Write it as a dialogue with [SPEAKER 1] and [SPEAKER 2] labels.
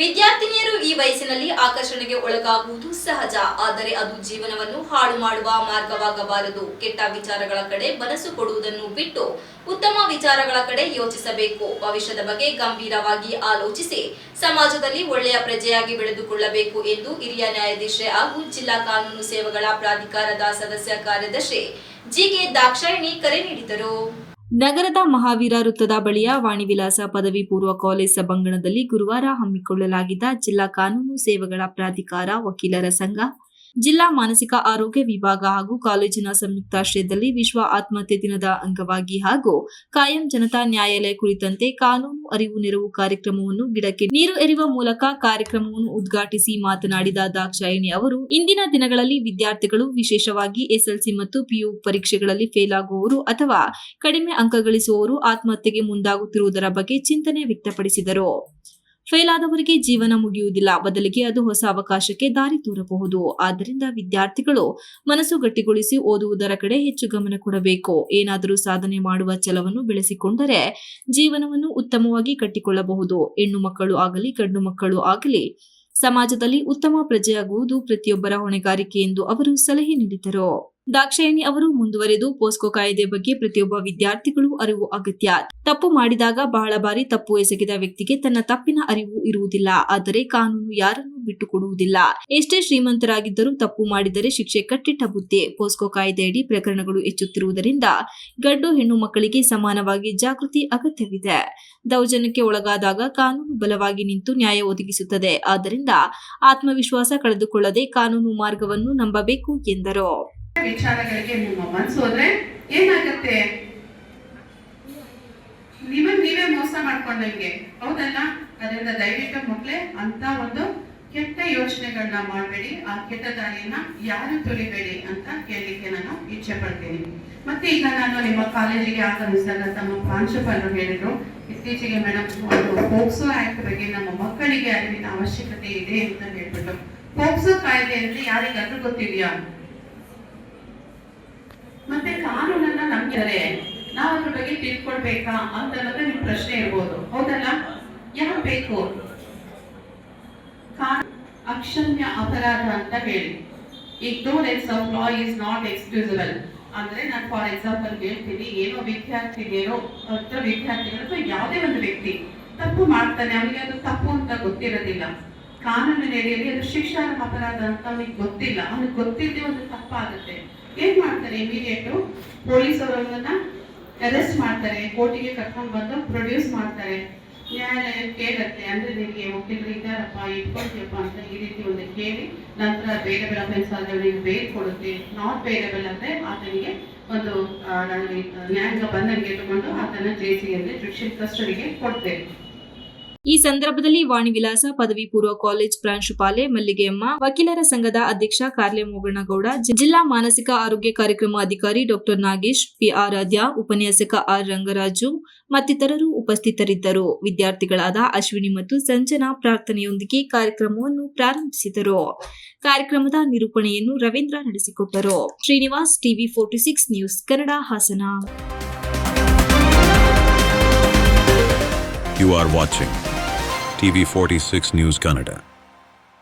[SPEAKER 1] ವಿದ್ಯಾರ್ಥಿನಿಯರು ಈ ವಯಸ್ಸಿನಲ್ಲಿ ಆಕರ್ಷಣೆಗೆ ಒಳಗಾಗುವುದು ಸಹಜ, ಆದರೆ ಅದು ಜೀವನವನ್ನು ಹಾಳು ಮಾಡುವ ಮಾರ್ಗವಾಗಬಾರದು. ಕೆಟ್ಟ ವಿಚಾರಗಳ ಕಡೆ ಮನಸ್ಸು ಕೊಡುವುದನ್ನು ಬಿಟ್ಟು ಉತ್ತಮ ವಿಚಾರಗಳ ಕಡೆ ಯೋಚಿಸಬೇಕು. ಭವಿಷ್ಯದ ಬಗ್ಗೆ ಗಂಭೀರವಾಗಿ ಆಲೋಚಿಸಿ ಸಮಾಜದಲ್ಲಿ ಒಳ್ಳೆಯ ಪ್ರಜೆಯಾಗಿ ಬೆಳೆದುಕೊಳ್ಳಬೇಕು ಎಂದು ಹಿರಿಯ ನ್ಯಾಯಾಧೀಶೆ ಹಾಗೂ ಜಿಲ್ಲಾ ಕಾನೂನು ಸೇವೆಗಳ ಪ್ರಾಧಿಕಾರದ ಸದಸ್ಯ ಕಾರ್ಯದರ್ಶಿ ಜಿಕೆ ದಾಕ್ಷಾಯಿಣಿ ಕರೆ ನೀಡಿದರು. ನಗರದ ಮಹಾವೀರ ವೃತ್ತದ ಬಳಿಯ ವಾಣಿವಿಲಾಸ ಪದವಿ ಪೂರ್ವ ಕಾಲೇಜ್ ಸಭಾಂಗಣದಲ್ಲಿ ಗುರುವಾರ ಹಮ್ಮಿಕೊಳ್ಳಲಾಗಿದ್ದ ಜಿಲ್ಲಾ ಕಾನೂನು ಸೇವೆಗಳ ಪ್ರಾಧಿಕಾರ ವಕೀಲರ ಸಂಘ ಜಿಲ್ಲಾ ಮಾನಸಿಕ ಆರೋಗ್ಯ ವಿಭಾಗ ಹಾಗೂ ಕಾಲೇಜಿನ ಸಂಯುಕ್ತಾಶ್ರಯದಲ್ಲಿ ವಿಶ್ವ ಆತ್ಮಹತ್ಯೆ ದಿನದ ಅಂಗವಾಗಿ ಹಾಗೂ ಕಾಯಂ ಜನತಾ ನ್ಯಾಯಾಲಯ ಕುರಿತಂತೆ ಕಾನೂನು ಅರಿವು ನೆರವು ಕಾರ್ಯಕ್ರಮವನ್ನು ಗಿಡಕ್ಕೆ ನೀರು ಎರಿವ ಮೂಲಕ ಕಾರ್ಯಕ್ರಮವನ್ನು ಉದ್ಘಾಟಿಸಿ ಮಾತನಾಡಿದ ದಾಕ್ಷಾಯಿಣಿ ಅವರು, ಇಂದಿನ ದಿನಗಳಲ್ಲಿ ವಿದ್ಯಾರ್ಥಿಗಳು ವಿಶೇಷವಾಗಿ ಎಸ್ಎಲ್ಸಿ ಮತ್ತು ಪಿಯು ಪರೀಕ್ಷೆಗಳಲ್ಲಿ ಫೇಲ್ ಆಗುವವರು ಅಥವಾ ಕಡಿಮೆ ಅಂಕ ಗಳಿಸುವವರು ಆತ್ಮಹತ್ಯೆಗೆ ಮುಂದಾಗುತ್ತಿರುವುದರ ಬಗ್ಗೆ ಚಿಂತನೆ ವ್ಯಕ್ತಪಡಿಸಿದರು. ಫೇಲ್ ಆದವರಿಗೆ ಜೀವನ ಮುಗಿಯುವುದಿಲ್ಲ. ಬದಲಿಗೆ ಅದು ಹೊಸ ಅವಕಾಶಕ್ಕೆ ದಾರಿ ತೋರಬಹುದು. ಆದ್ದರಿಂದ ವಿದ್ಯಾರ್ಥಿಗಳು ಮನಸ್ಸು ಗಟ್ಟಿಗೊಳಿಸಿ ಓದುವುದರ ಕಡೆ ಹೆಚ್ಚು ಗಮನ ಕೊಡಬೇಕು. ಏನಾದರೂ ಸಾಧನೆ ಮಾಡುವ ಛಲವನ್ನು ಬೆಳೆಸಿಕೊಂಡರೆ ಜೀವನವನ್ನು ಉತ್ತಮವಾಗಿ ಕಟ್ಟಿಕೊಳ್ಳಬಹುದು. ಹೆಣ್ಣು ಮಕ್ಕಳು ಆಗಲಿ, ಗಂಡು ಮಕ್ಕಳು ಆಗಲಿ, ಸಮಾಜದಲ್ಲಿ ಉತ್ತಮ ಪ್ರಜೆಯಾಗುವುದು ಪ್ರತಿಯೊಬ್ಬರ ಹೊಣೆಗಾರಿಕೆ ಎಂದು ಅವರು ಸಲಹೆ ನೀಡಿದರು. ದಾಕ್ಷಾಯಿಣಿ ಅವರು ಮುಂದುವರೆದು ಪೋಸ್ಕೋ ಕಾಯ್ದೆ ಬಗ್ಗೆ ಪ್ರತಿಯೊಬ್ಬ ವಿದ್ಯಾರ್ಥಿಗಳು ಅರಿವು ಅಗತ್ಯ. ತಪ್ಪು ಮಾಡಿದಾಗ ಬಹಳ ಬಾರಿ ತಪ್ಪು ಎಸಗಿದ ವ್ಯಕ್ತಿಗೆ ತನ್ನ ತಪ್ಪಿನ ಅರಿವು ಇರುವುದಿಲ್ಲ. ಆದರೆ ಕಾನೂನು ಯಾರನ್ನೂ ಬಿಟ್ಟುಕೊಡುವುದಿಲ್ಲ. ಎಷ್ಟೇ ಶ್ರೀಮಂತರಾಗಿದ್ದರೂ ತಪ್ಪು ಮಾಡಿದರೆ ಶಿಕ್ಷೆ ಕಟ್ಟಿಟ್ಟ ಬುದ್ಧಿ ಪೋಸ್ಕೋ ಕಾಯ್ದೆಯಡಿ ಪ್ರಕರಣಗಳು ಹೆಚ್ಚುತ್ತಿರುವುದರಿಂದ ಗಂಡು ಹೆಣ್ಣು ಮಕ್ಕಳಿಗೆ ಸಮಾನವಾಗಿ ಜಾಗೃತಿ ಅಗತ್ಯವಿದೆ. ದೌರ್ಜನ್ಯಕ್ಕೆ ಒಳಗಾದಾಗ ಕಾನೂನು ಬಲವಾಗಿ ನಿಂತು ನ್ಯಾಯ ಒದಗಿಸುತ್ತದೆ. ಆದ್ದರಿಂದ ಆತ್ಮವಿಶ್ವಾಸ ಕಳೆದುಕೊಳ್ಳದೆ ಕಾನೂನು ಮಾರ್ಗವನ್ನು ನಂಬಬೇಕು ಎಂದರು.
[SPEAKER 2] ವಿಚಾರಗಳಿಗೆ ನಿಮ್ಮ ಮನಸ್ಸು ಹೋದ್ರೆ ಏನಾಗತ್ತೆ? ನಿಮಗ್ ನೀವೇ ಮೋಸ ಮಾಡ್ಕೊಂಡಂಗೆ. ಹೌದಲ್ಲ? ಅದರಿಂದ ದಯವಿಟ್ಟು ಮಕ್ಳೇ ಅಂತ ಒಂದು ಕೆಟ್ಟ ಯೋಚನೆಗಳನ್ನ ಮಾಡಬೇಡಿ. ಆ ಕೆಟ್ಟ ದಾರಿಯನ್ನ ಯಾರು ತುಳಿಬೇಡಿ ಅಂತ ಕೇಳಲಿಕ್ಕೆ ನಾನು ಇಚ್ಛೆ ಪಡ್ತೀನಿ. ಮತ್ತೆ ಈಗ ನಾನು ನಿಮ್ಮ ಕಾಲೇಜಿಗೆ ಆಗಮಿಸಿದಾಗ ತಮ್ಮ ಪ್ರಾಂಶುಪಾಲರು ಹೇಳಿದ್ರು, ಇತ್ತೀಚೆಗೆ ಮೇಡಮ್ ಒಂದು ಪೋಕ್ಸೋ ಆಕ್ಟ್ ಬಗ್ಗೆ ನಮ್ಮ ಮಕ್ಕಳಿಗೆ ಅರಿವಿನ ಅವಶ್ಯಕತೆ ಇದೆ ಅಂತ ಹೇಳ್ಬಿಟ್ಟು. ಪೋಕ್ಸೋ ಕಾಯ್ದೆ ಅಂದ್ರೆ ಯಾರಿಗಾದ್ರೂ ಗೊತ್ತಿದೆಯಾ ಮತ್ತೆ ನಂಬಿದರೆ ನಾವು ಅದ್ರ ಬಗ್ಗೆ ತಿಳ್ಕೊಳ್ಬೇಕಾ? ಅಂತ ನಿಮ್ ಪ್ರಶ್ನೆ ಇರ್ಬೋದು. ಹೌದಲ್ಲ? ಯಾವ ಬೇಕು? ಅಕ್ಷಮ್ಯ ಅಪರಾಧ ಅಂತ ಹೇಳಿ. Ignorance of law is not excusable ಅಂದ್ರೆ ನಾನು ಫಾರ್ ಎಕ್ಸಾಂಪಲ್ ಹೇಳ್ತೀನಿ ಏನೋ ವಿದ್ಯಾರ್ಥಿನಿಯರೋ ಅಥವಾ ವಿದ್ಯಾರ್ಥಿಗಳು ಅಥವಾ ಯಾವುದೇ ಒಂದು ವ್ಯಕ್ತಿ ತಪ್ಪು ಮಾಡ್ತಾನೆ, ಅವನಿಗೆ ಅದು ತಪ್ಪು ಅಂತ ಗೊತ್ತಿರೋದಿಲ್ಲ. ಕಾನೂನಿನ ಅಡಿಯಲ್ಲಿ ಅದು ಶಿಕ್ಷಾರ್ಹ ಅಪರಾಧ ಅಂತ ಅವನಿಗೆ ಗೊತ್ತಿಲ್ಲ. ಅವನಿಗೆ ಗೊತ್ತಿದ್ದೆ ಒಂದು ತಪ್ಪಾಗುತ್ತೆ. ಏನ್ ಮಾಡ್ತಾರೆ ಇಮಿಡಿಯೇಟ್ ಪೊಲೀಸ್ ಅವರನ್ನ ಅರೆಸ್ಟ್ ಮಾಡ್ತಾರೆ. ಕೋರ್ಟಿಗೆ ಕರ್ಕೊಂಡು ಬಂದು ಪ್ರೊಡ್ಯೂಸ್ ಮಾಡ್ತಾರೆ. ನ್ಯಾಯಾಲಯ ಕೇಳತ್ತೆ, ಅಂದ್ರೆ ನಿಮಗೆ ವಕೀಲರು ಇದ್ದಾರಪ್ಪ, ಇಟ್ಕೊಳ್ತೀಯಪ್ಪ ಅಂತ ಈ ರೀತಿ ಒಂದು ಕೇಳಿ ನಂತರ ಬೇರೆಬಲ್ ಅಫೆನ್ಸ್ ಆದ್ರೆ ಅವನಿಗೆ ಬೇಲ್ ಕೊಡುತ್ತೆ. ನಾಟ್ ಬೇರೆಬಲ್ ಅಂದ್ರೆ ಆತನಿಗೆ ಒಂದು ನ್ಯಾಯಾಂಗ ಬಂದಂಗೆ ತಗೊಂಡು ಆತನ ಜೇಸಿಯಲ್ಲಿ ಜುಡಿಷಿಯಲ್ ಕಸ್ಟಡಿಗೆ ಕೊಡ್ತೇವೆ
[SPEAKER 1] ಈ ಸಂದರ್ಭದಲ್ಲಿ ವಾಣಿ ವಿಲಾಸ ಪದವಿ ಪೂರ್ವ ಕಾಲೇಜ್ ಪ್ರಾಂಶುಪಾಲೆ ಮಲ್ಲಿಗೆಯಮ್ಮ, ವಕೀಲರ ಸಂಘದ ಅಧ್ಯಕ್ಷ ಕಾರ್ಲೆ ಮೋಗಣ್ಣಗೌಡ ಜಿಲ್ಲಾ ಮಾನಸಿಕ ಆರೋಗ್ಯ ಕಾರ್ಯಕ್ರಮ ಅಧಿಕಾರಿ ಡಾಕ್ಟರ್ ನಾಗೇಶ್, ಪಿ ಆರಾಧ್ಯ ಉಪನ್ಯಾಸಕ ಆರ್ ರಂಗರಾಜು ಮತ್ತಿತರರು ಉಪಸ್ಥಿತರಿದ್ದರು. ವಿದ್ಯಾರ್ಥಿಗಳಾದ ಅಶ್ವಿನಿ ಮತ್ತು ಸಂಜನಾ ಪ್ರಾರ್ಥನೆಯೊಂದಿಗೆ ಕಾರ್ಯಕ್ರಮವನ್ನು ಪ್ರಾರಂಭಿಸಿದರು. ಕಾರ್ಯಕ್ರಮದ ನಿರೂಪಣೆಯನ್ನು ರವೀಂದ್ರ ನಡೆಸಿಕೊಟ್ಟರು. Srinivas TV forty six news Kannada Hassan.
[SPEAKER 3] You TV46 News Canada.